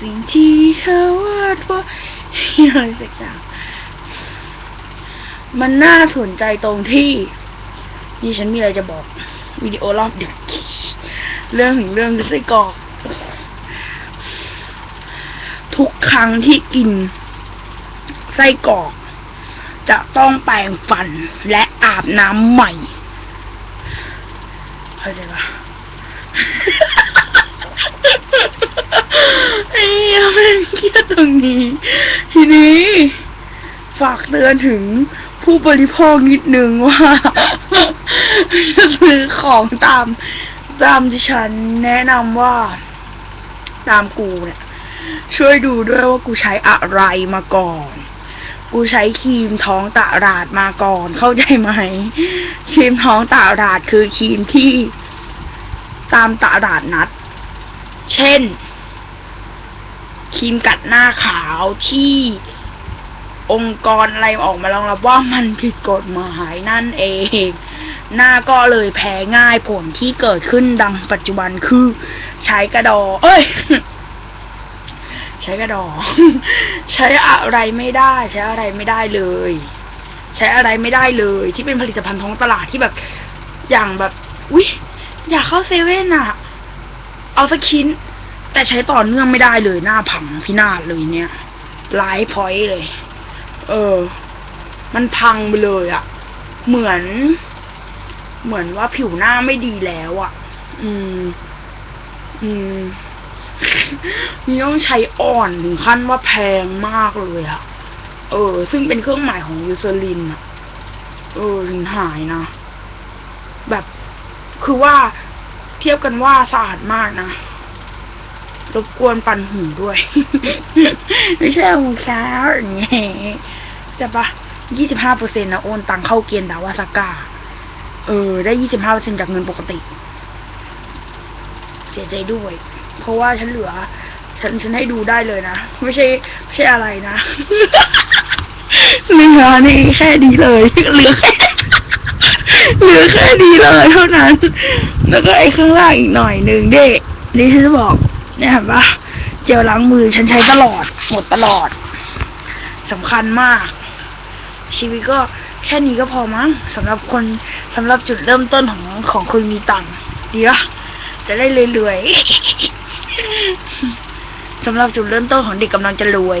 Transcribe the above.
สิ่งที่เธอวาดว่าอะไรสักอย่างมันน่าสนใจตรงที่ นี่ฉันมีอะไรจะบอก วิดีโอรอบดึก เรื่องถึงเรื่องไส้กรอก ทุกครั้งที่กิน ไส้กรอก จะต้องแปรงฟันและอาบน้ำใหม่เข้าใจปะ ไอ้เหี้ยแม่เครียดตรงนี้ ทีนี้ ฝากเตือนถึงผู้บริโภคนิดนึงว่าจะซื้อของตาม ตามที่ฉันแนะนำว่า ตามกูเนี่ย ช่วยดูด้วยว่ากูใช้อะไรมาก่อน กูใช้ครีมท้องตะราดมาก่อน เข้าใจไหมครีมท้องตะราดคือครีมที่ตามตลาดนัด เช่นครีมกัดหน้าขาวที่องค์กรอะไรออกมารองรับว่ามันผิดกฎหมายนั่นเอง หน้าก็เลยแพ้ง่ายผลที่เกิดขึ้นดังปัจจุบันคือใช้กระดอ เอ้ย ใช้กระดอ ใช้อะไรไม่ได้ ใช้อะไรไม่ได้เลย ใช้อะไรไม่ได้เลย ที่เป็นผลิตภัณฑ์ท้องตลาดที่แบบ อย่างแบบอุ๊ย อยากเข้าเซเว่นอะ เอาสักชิ้น แต่ใช้ต่อเนื่องไม่ได้เลยหน้าพังพินาศเลยเนี่ยไลฟ์พอยต์เลย เออ มันพังไปเลยอะเหมือน เหมือนว่าผิวหน้าไม่ดีแล้วอะอืม อืมนี่ต้องใช้อ่อนถึงขั้นว่าแพงมากเลยอะเออ ซึ่งเป็นเครื่องหมายของยูเซลินอะ เออ ถึงหายนะ แบบ คือว่า เทียบกันว่าสะอาดมากนะรบกวนปั่นหูด้วย ไม่ใช่หูค้าอย่างเงี้ยจะปะยี่สิบห้าเปอร์เซ็นต์นะโอนตังเข้าเกียนดาวาสก้า เออ ได้ยี่สิบห้าเปอร์เซ็นจากเงินปกติ เสียใจด้วย เพราะว่าฉันเหลือ ฉันฉันให้ดูได้เลยนะ ไม่ใช่ไม่ใช่อะไรนะ เหลือนี่แค่ดีเลย เหลือแค่ เหลือแค่ดีเลยเท่านั้น แล้วก็ไอ้ข้างล่างอีกหน่อยหนึ่งเด็นี่ฉันจะบอกเนี่ยเห็นปะเจลล้างมือฉันใช้ตลอด หมดตลอดสำคัญมาก ชีวิตก็แค่นี้ก็พอมั้งสำหรับคนสำหรับจุดเริ่มต้นของของคนมีตังค์ดีปะจะได้รวยๆสำหรับจุดเริ่มต้นของเด็กกำลังจะรวย